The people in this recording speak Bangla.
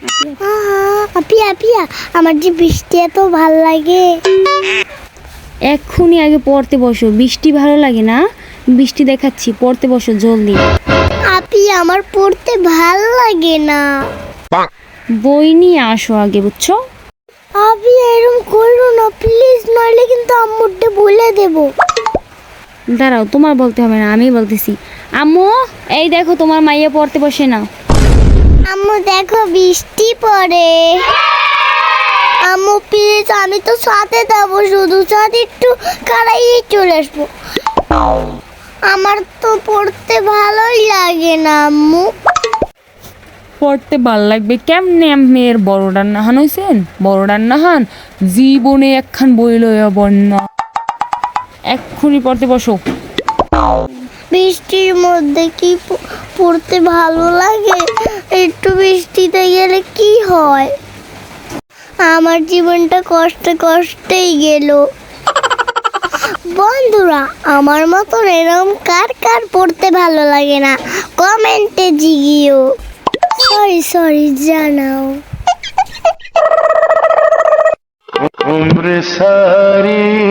আহা, পিয়া পিয়া আমার যে বৃষ্টি এত ভালো লাগে। এক্ষুনি আগে পড়তে বসো বৃষ্টি ভালো লাগে না? বৃষ্টি দেখাচ্ছি পড়তে বসো জলদি। আপি আমার পড়তে ভালো লাগে না। বই নিয়ে আসো আগে বুঝছ? আপি এরকম করো না প্লিজ নইলে কিন্তু আম্মুরটা বলে দেব। দাঁড়াও তোমার বলতে হবে না আমি বলতেছি। আম্মু এই দেখো তোমার মাইয়া পড়তে বসে না। আম্মু দেখো বৃষ্টি পড়ে। আম্মু প্লিজ আমি তো সাথে যাব শুধু সাথে একটু কারাইয়ে চলে আসব। আমার তো পড়তে ভালোই লাগে না আম্মু। পড়তে ভালো লাগবে কেমনে মেয়ের বড় রান্না হান হয়েছেন বড় রান্না হান জীবনে একখান বই লইয়া বন্যা। এক্ষুনি পড়তে বসো। বৃষ্টির মধ্যে কি পড়তে ভালো লাগে? একটু বৃষ্টিতে গেলে কি হয়? আমার জীবনটা কষ্টে কষ্টেই গেল। বন্ধুরা, আমার মতন এরম কার কার পড়তে ভালো লাগে না? কমেন্টে জিগিও। সরি সরি জানাও। অমৃতসারী।